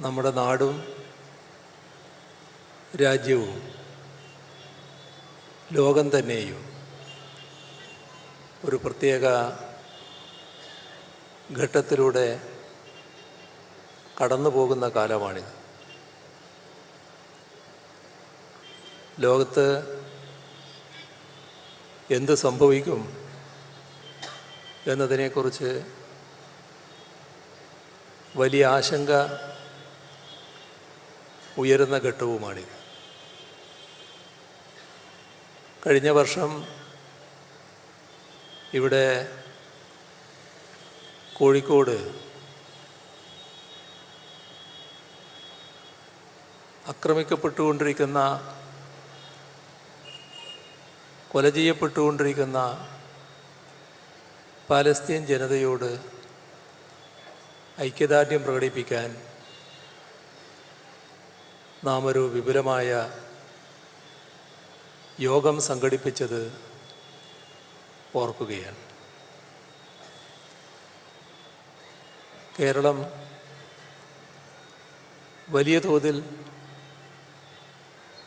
നമ്മുടെ നാടും രാജ്യവും ലോകം തന്നെയും ഒരു പ്രത്യേക ഘട്ടത്തിലൂടെ കടന്നു പോകുന്ന കാലമാണിത്. ലോകത്ത് എന്ത് സംഭവിക്കും എന്നതിനെക്കുറിച്ച് വലിയ ആശങ്ക ഉയരുന്ന ഘട്ടവുമാണിത്. കഴിഞ്ഞ വർഷം ഇവിടെ കോഴിക്കോട് ആക്രമിക്കപ്പെട്ടുകൊണ്ടിരിക്കുന്ന കൊല ചെയ്യപ്പെട്ടുകൊണ്ടിരിക്കുന്ന പാലസ്തീൻ ജനതയോട് ഐക്യദാർഢ്യം പ്രകടിപ്പിക്കാൻ നാം ഒരു വിപുലമായ യോഗം സംഘടിപ്പിച്ചത് ഓർക്കുകയാണ്. കേരളം വലിയ തോതിൽ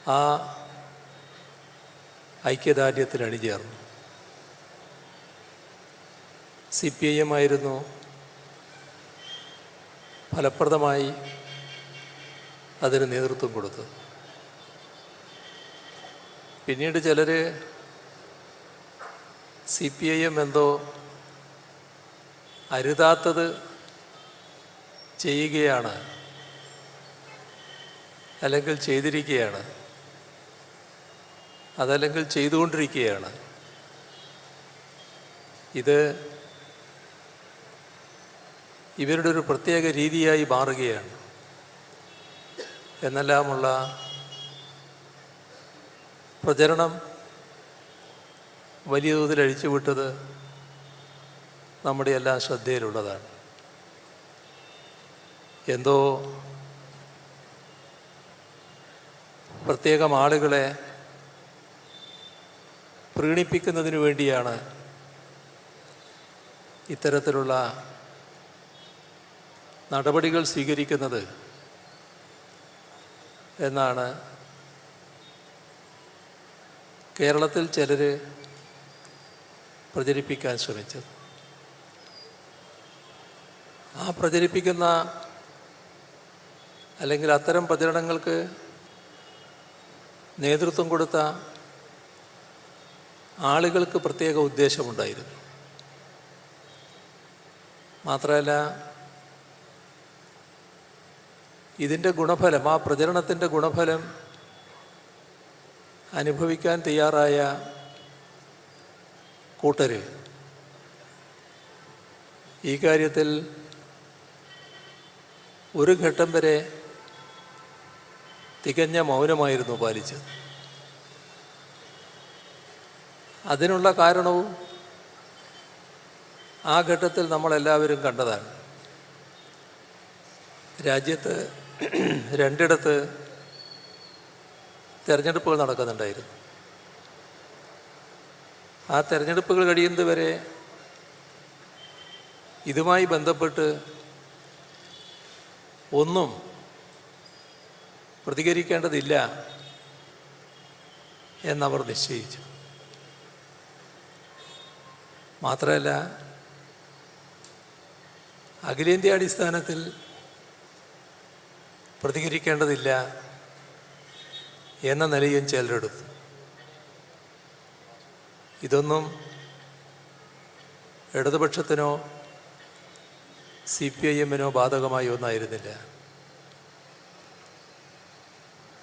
ആ ഐക്യദാർഢ്യത്തിൽ അണിചേർന്നു. സി പി ഐ എം ആയിരുന്നു ഫലപ്രദമായി അതിന് നേതൃത്വം കൊടുത്തത്. പിന്നീട് ചിലർ സി പി ഐ എം എന്തോ അരുതാത്തത് ചെയ്യുകയാണ് അല്ലെങ്കിൽ ചെയ്തിരിക്കുകയാണ്. അതല്ലെങ്കിൽ ചെയ്തുകൊണ്ടിരിക്കുകയാണ്. ഇത് ഇവരുടെ ഒരു പ്രത്യേക രീതിയായി മാറുകയാണ്. എന്നെല്ലാമുള്ള പ്രചരണം വലിയ തോതിൽ അഴിച്ചുവിട്ടത് നമ്മുടെ എല്ലാം ശ്രദ്ധയിലുള്ളതാണ്. എന്തോ പ്രത്യേകം ആളുകളെ പ്രീണിപ്പിക്കുന്നതിന് വേണ്ടിയാണ് ഇത്തരത്തിലുള്ള നടപടികൾ സ്വീകരിക്കുന്നത്. എന്നാണ് കേരളത്തിൽ ചിലർ പ്രചരിപ്പിക്കാൻ ശ്രമിച്ചത്. ആ പ്രചരിപ്പിക്കുന്ന അല്ലെങ്കിൽ അത്തരം പ്രചരണങ്ങൾക്ക് നേതൃത്വം കൊടുത്ത ആളുകൾക്ക് പ്രത്യേക ഉദ്ദേശമുണ്ടായിരുന്നു. മാത്രമല്ല ഇതിന്റെ ഗുണഫലം ആ പ്രചരണത്തിന്റെ ഗുണഫലം അനുഭവിക്കാൻ തയ്യാറായ കൂട്ടർ ഈ കാര്യത്തിൽ ഒരു ഘട്ടം വരെ തികഞ്ഞ മൗനമായിരുന്നു പാലിച്ചത്. അതിനുള്ള കാരണവും ആ ഘട്ടത്തിൽ നമ്മളെല്ലാവരും കണ്ടതാണ്. രാജ്യത്ത് രണ്ടിടത്ത് തെരഞ്ഞെടുപ്പുകൾ നടക്കുന്നുണ്ടായിരുന്നു. ആ തെരഞ്ഞെടുപ്പുകൾ കഴിയുന്നത് വരെ ഇതുമായി ബന്ധപ്പെട്ട് ഒന്നും പ്രതികരിക്കേണ്ടതില്ല എന്നവർ നിശ്ചയിച്ചു. മാത്രമല്ല അഖിലേന്ത്യാ അടിസ്ഥാനത്തിൽ പ്രതികരിക്കേണ്ടതില്ല എന്ന നിലയും ചിലരെടുത്തു. ഇതൊന്നും ഇടതുപക്ഷത്തിനോ സി പി ഐ എമ്മിനോ ബാധകമായി ഒന്നായിരുന്നില്ല.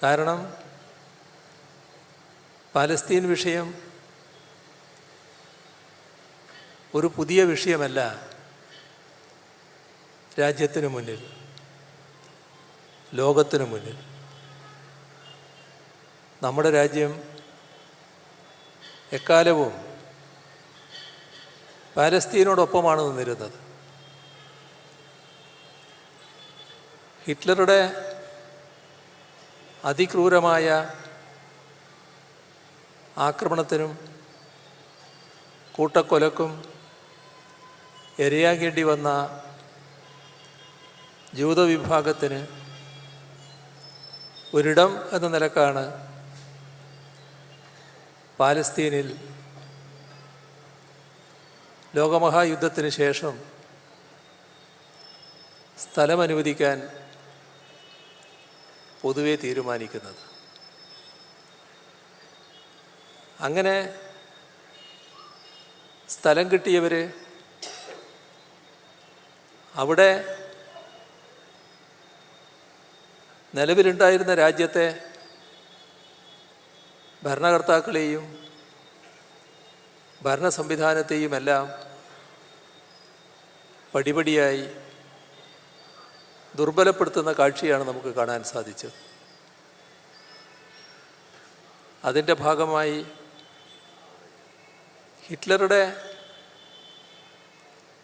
കാരണം പാലസ്തീൻ വിഷയം ഒരു പുതിയ വിഷയമല്ല രാജ്യത്തിന് മുന്നിൽ. ലോകത്തിന് മുന്നിൽ. നമ്മുടെ രാജ്യം എക്കാലവും പാലസ്തീനോടൊപ്പമാണ് നിന്നിരുന്നത്. ഹിറ്റ്ലറുടെ അതിക്രൂരമായ ആക്രമണത്തിനും കൂട്ടക്കൊലക്കും ഇരയാകേണ്ടി വന്ന ജൂതവിഭാഗത്തിന് ഒരിടം എന്ന നിലക്കാണ് പാലസ്തീനിൽ ലോകമഹായുദ്ധത്തിന് ശേഷം സ്ഥലം അനുവദിക്കാൻ പൊതുവെ തീരുമാനിക്കുന്നത്. അങ്ങനെ സ്ഥലം കിട്ടിയവർ അവിടെ നിലവിലുണ്ടായിരുന്ന രാജ്യത്തെ ഭരണകർത്താക്കളെയും ഭരണ സംവിധാനത്തെയും എല്ലാം പടിപടിയായി ദുർബലപ്പെടുത്തുന്ന കാഴ്ചയാണ് നമുക്ക് കാണാൻ സാധിച്ചത്. അതിന്റെ ഭാഗമായി ഹിറ്റ്ലറുടെ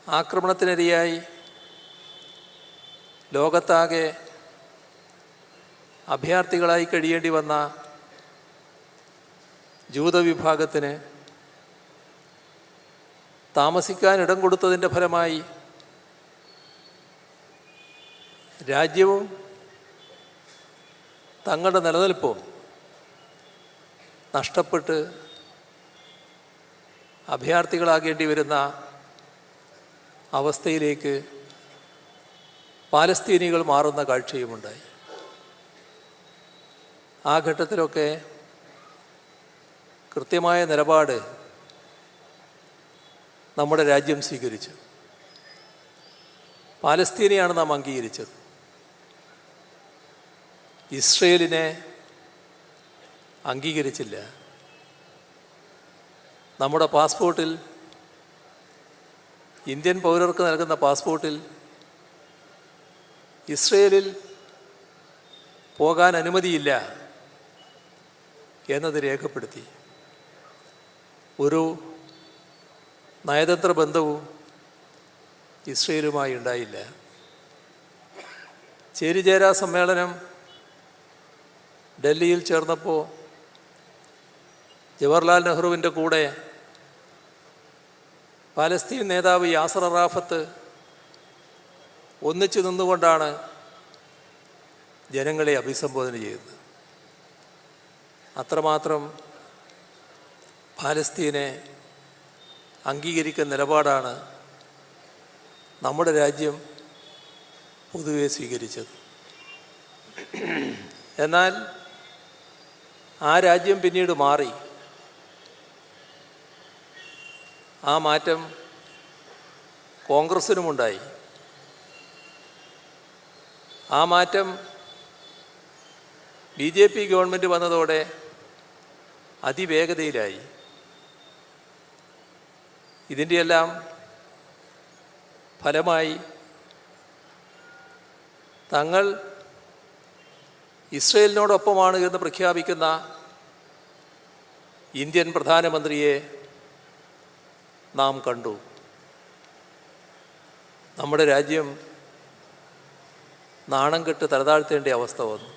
ആക്രമണത്തിനിരയായി ലോകത്താകെ അഭയാർത്ഥികളായി കഴിയേണ്ടി വന്ന ജൂതവിഭാഗത്തിന് താമസിക്കാൻ ഇടം കൊടുത്തതിന്റെ ഫലമായി രാജ്യവും തങ്ങളുടെ നിലനിൽപ്പും നഷ്ടപ്പെട്ട് അഭയാർത്ഥികളാകേണ്ടി വരുന്ന അവസ്ഥയിലേക്ക് പാലസ്തീനികൾ മാറുന്ന കാഴ്ചയുമുണ്ടായി. ആ ഘട്ടത്തിലൊക്കെ കൃത്യമായ നിലപാട് നമ്മുടെ രാജ്യം സ്വീകരിച്ചു. പാലസ്തീനെയാണ് നാം അംഗീകരിച്ചത്. ഇസ്രയേലിനെ അംഗീകരിച്ചില്ല. നമ്മുടെ പാസ്പോർട്ടിൽ ഇന്ത്യൻ പൗരർക്ക് നൽകുന്ന പാസ്പോർട്ടിൽ ഇസ്രയേലിൽ പോകാൻ അനുമതിയില്ല. എന്നത് രേഖപ്പെടുത്തി. ഒരു നയതന്ത്ര ബന്ധവും ഇസ്രയേലുമായി ഉണ്ടായില്ല. ചേരിചേരാ സമ്മേളനം ഡൽഹിയിൽ ചേർന്നപ്പോൾ ജവഹർലാൽ നെഹ്റുവിന്റെ കൂടെ പാലസ്തീൻ നേതാവ് യാസർ അറാഫത്ത് ഒന്നിച്ചു നിന്നുകൊണ്ടാണ് ജനങ്ങളെ അഭിസംബോധന ചെയ്തത് അത്രമാത്രം പാലസ്തീനെ അംഗീകരിക്കുന്ന നിലപാടാണ് നമ്മുടെ രാജ്യം പൊതുവെ സ്വീകരിച്ചത്. എന്നാൽ ആ രാജ്യം പിന്നീട് മാറി. ആ മാറ്റം കോൺഗ്രസിനുമുണ്ടായി. ആ മാറ്റം ബി ജെ പി ഗവൺമെന്റ് വന്നതോടെ അതിവേഗതയിലായി. ഇതിന്റെയെല്ലാം ഫലമായി തങ്ങൾ ഇസ്രയേലിനോടൊപ്പമാണ് എന്ന് പ്രഖ്യാപിക്കുന്ന ഇന്ത്യൻ പ്രധാനമന്ത്രിയെ നാം കണ്ടു. നമ്മുടെ രാജ്യം നാണം കെട്ട് തലതാഴ്ത്തേണ്ട അവസ്ഥ വന്നു.